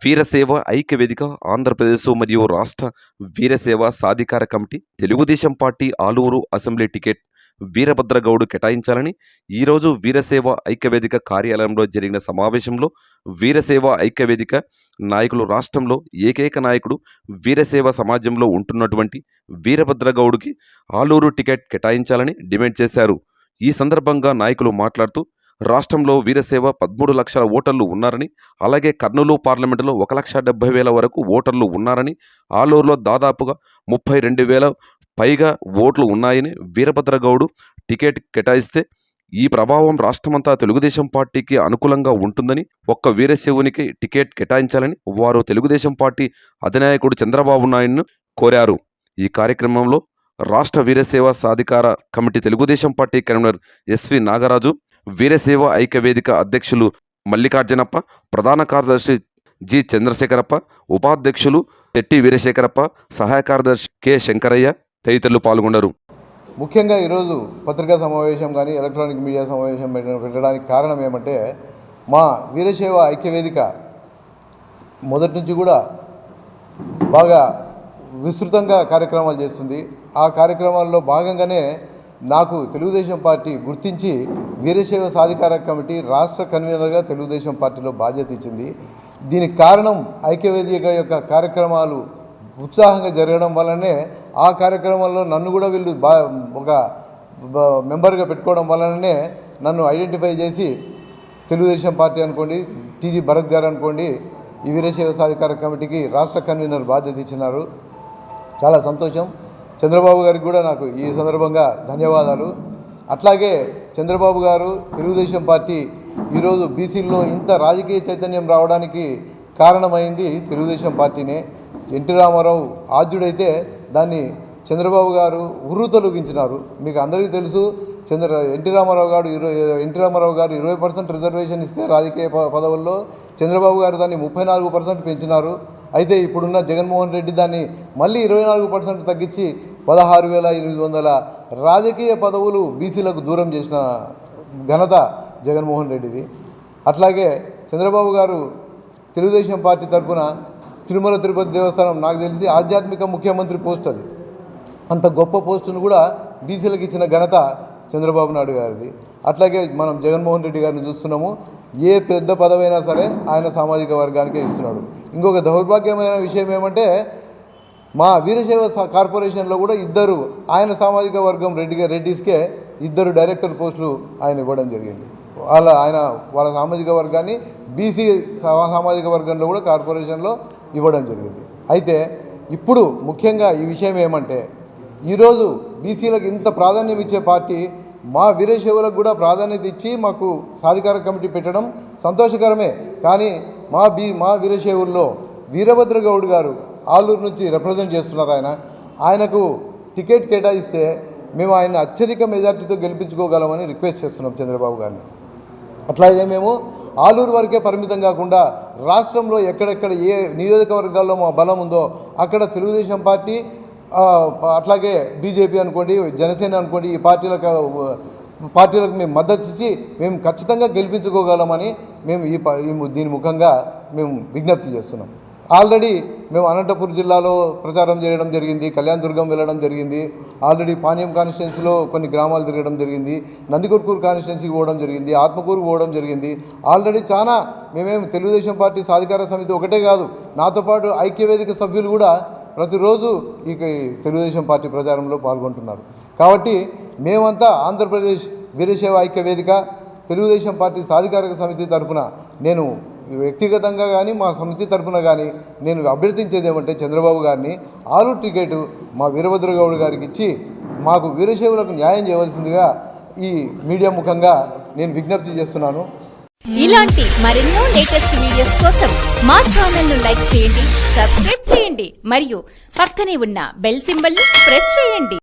వీరసేవ ఐక్య వేదిక ఆంధ్రప్రదేశ్ మరియు రాష్ట్ర వీరసేవ సాధికార committee Telugu Desam party Aluru assembly ticket Veerabhadra Goud కేటాయించాలని ఈరోజు వీరసేవ ఐక్యవేదిక కార్యాలయంలో జరిగిన సమావేశంలో వీరసేవ ఐక్యవేదిక నాయకులు రాష్ట్రంలో ఏకైక నాయకుడు వీరసేవ సమాజంలో ఉంటున్నటువంటి వీరభద్రగౌడ్కి ఆలూరు టికెట్ కేటాయించాలని డిమాండ్ చేశారు. ఈ సందర్భంగా నాయకులు మాట్లాడుతూ రాష్ట్రంలో వీరసేవ పదమూడు లక్షల ఓటర్లు ఉన్నారని అలాగే కర్నూలు పార్లమెంటులో ఒక లక్ష డెబ్బై వేల వరకు ఓటర్లు ఉన్నారని ఆలూరులో దాదాపుగా ముప్పై రెండు వేల పైగా ఓట్లు ఉన్నాయని వీరభద్రగౌడు టికెట్ కేటాయిస్తే ఈ ప్రభావం రాష్ట్రమంతా తెలుగుదేశం పార్టీకి అనుకూలంగా ఉంటుందని ఒక్క వీరశివునికి టికెట్ కేటాయించాలని వారు తెలుగుదేశం పార్టీ అధినాయకుడు చంద్రబాబు నాయుడును కోరారు. ఈ కార్యక్రమంలో రాష్ట్ర వీరసేవ సాధికార committee Telugu Desam party convenor SV Nagaraju Veerashaiva ఐక్య వేదిక అధ్యక్షులు మల్లికార్జునప్ప ప్రధాన కార్యదర్శి జి చంద్రశేఖరప్ప ఉపాధ్యక్షులు తెట్టి వీరశేఖరప్ప సహాయ కార్యదర్శి కె శంకరయ్య తదితరులు పాల్గొన్నారు. ముఖ్యంగా ఈరోజు పత్రికా సమావేశం కానీ ఎలక్ట్రానిక్ మీడియా సమావేశం పెట్టడానికి కారణం ఏమంటే మా వీరశైవ ఐక్యవేదిక మొదటి నుంచి కూడా బాగా విస్తృతంగా కార్యక్రమాలు చేస్తుంది. ఆ కార్యక్రమాల్లో భాగంగానే నాకు తెలుగుదేశం పార్టీ గుర్తించి వీరశైవ సాధికార కమిటీ రాష్ట్ర కన్వీనర్గా తెలుగుదేశం పార్టీలో బాధ్యత ఇచ్చింది. దీనికి కారణం ఐక్యవేదిక యొక్క కార్యక్రమాలు ఉత్సాహంగా జరగడం వల్లనే ఆ కార్యక్రమంలో నన్ను కూడా వీళ్ళు బా ఒక మెంబర్గా పెట్టుకోవడం వలననే నన్ను ఐడెంటిఫై చేసి తెలుగుదేశం పార్టీ అనుకోండి టీజీ భరత్ గారు అనుకోండి ఈ వీరశైవ సాధికార కమిటీకి రాష్ట్ర కన్వీనర్ బాధ్యత ఇచ్చినారు. చాలా సంతోషం. చంద్రబాబు గారికి కూడా నాకు ఈ సందర్భంగా ధన్యవాదాలు. అట్లాగే చంద్రబాబు గారు తెలుగుదేశం పార్టీ ఈరోజు బీసీల్లో ఇంత రాజకీయ చైతన్యం రావడానికి కారణమైంది తెలుగుదేశం పార్టీనే. ఎన్టీ రామారావు ఆద్యుడైతే దాన్ని చంద్రబాబు గారు ఉర్రు తొలగించినారు మీకు అందరికీ తెలుసు చంద్ర ఎన్టీ రామారావు గారు ఇరవై ఎన్టీ రామారావు గారు ఇరవై పర్సెంట్ రిజర్వేషన్ ఇస్తే రాజకీయ పదవుల్లో చంద్రబాబు గారు దాన్ని ముప్పై నాలుగు పర్సెంట్ పెంచినారు. అయితే ఇప్పుడున్న జగన్మోహన్ రెడ్డి దాన్ని మళ్ళీ ఇరవై నాలుగు పర్సెంట్ తగ్గించి పదహారు వేల ఎనిమిది వందల రాజకీయ పదవులు బీసీలకు దూరం చేసిన ఘనత జగన్మోహన్ రెడ్డిది. అట్లాగే చంద్రబాబు గారు తెలుగుదేశం పార్టీ తరఫున తిరుమల తిరుపతి దేవస్థానం నాకు తెలిసి ఆధ్యాత్మిక ముఖ్యమంత్రి పోస్ట్ అది. అంత గొప్ప పోస్టును కూడా బీసీలకు ఇచ్చిన ఘనత చంద్రబాబు నాయుడు గారిది. అట్లాగే మనం జగన్మోహన్ రెడ్డి గారిని చూస్తున్నాము. ఏ పెద్ద పదవైనా సరే ఆయన సామాజిక వర్గానికే ఇస్తున్నాడు. ఇంకొక దౌర్భాగ్యమైన విషయం ఏమంటే మా వీరశైవ స- కార్పొరేషన్లో కూడా ఇద్దరు ఆయన సామాజిక వర్గం రెడ్డి రెడ్డిస్కే ఇద్దరు డైరెక్టర్ పోస్టులు ఆయన ఇవ్వడం జరిగింది. వాళ్ళ ఆయన వాళ్ళ సామాజిక వర్గాన్ని బీసీ సామాజిక వర్గంలో కూడా కార్పొరేషన్లో ఇవ్వడం జరిగింది. అయితే ఇప్పుడు ముఖ్యంగా ఈ విషయం ఏమంటే ఈరోజు బీసీలకు ఇంత ప్రాధాన్యం ఇచ్చే పార్టీ మా వీరశైవులకు కూడా ప్రాధాన్యత ఇచ్చి మాకు సాధికార కమిటీ పెట్టడం సంతోషకరమే. కానీ మా బీ మా వీరశైవుల్లో వీరభద్రగౌడ్ గారు ఆలూరు నుంచి రిప్రజెంట్ చేస్తున్నారు ఆయన. ఆయనకు టికెట్ కేటాయిస్తే మేము ఆయన అత్యధిక మెజార్టీతో గెలిపించుకోగలమని రిక్వెస్ట్ చేస్తున్నాం చంద్రబాబు గారిని. అట్లాగే మేము ఆలూరు వరకే పరిమితం కాకుండా రాష్ట్రంలో ఎక్కడెక్కడ ఏ నియోజకవర్గాల్లో మా బలం ఉందో అక్కడ తెలుగుదేశం పార్టీ అట్లాగే బీజేపీ అనుకోండి జనసేన అనుకోండి ఈ పార్టీలకు పార్టీలకు మేము మద్దతు ఇచ్చి మేము ఖచ్చితంగా గెలిపించుకోగలమని మేము ఈ ప- ఈ దీని ముఖంగా మేము విజ్ఞప్తి చేస్తున్నాం. ఆల్రెడీ మేము అనంతపురం జిల్లాలో ప్రచారం చేయడం జరిగింది కళ్యాణ్ దుర్గం వెళ్ళడం జరిగింది ఆల్రెడీ పానీయం కాన్స్టిట్యున్సీలో కొన్ని గ్రామాలు తిరగడం జరిగింది నందికొట్కూరు కాన్స్టిట్యున్సీకి పోవడం జరిగింది ఆత్మకూరు పోవడం జరిగింది. ఆల్రెడీ చాలా మేమేం తెలుగుదేశం పార్టీ సాధికార సమితి ఒకటే కాదు నాతో పాటు ఐక్యవేదిక సభ్యులు కూడా ప్రతిరోజు ఈ తెలుగుదేశం పార్టీ ప్రచారంలో పాల్గొంటున్నారు. కాబట్టి మేమంతా ఆంధ్రప్రదేశ్ వీరశైవ ఐక్య వేదిక తెలుగుదేశం పార్టీ సాధికారిక సమితి తరఫున నేను వ్యక్తిగతంగా కానీ మా సమితి తరఫున కానీ నేను అభ్యర్థించేది ఏమంటే చంద్రబాబు గారిని. ఆరు టికెట్ మా వీరభద్రగౌడ్ గారికి ఇచ్చి మాకు వీరశైవులకు న్యాయం చేయవలసిందిగా ఈ మీడియా ముఖంగా నేను విజ్ఞప్తి చేస్తున్నాను. ఇలాంటి మరెన్నో లేటెస్ట్ వీడియోస్ కోసం మా ఛానల్ను లైక్ చేయండి సబ్స్క్రైబ్ చేయండి మరియు పక్కనే ఉన్న బెల్ సింబల్ ప్రెస్ చేయండి.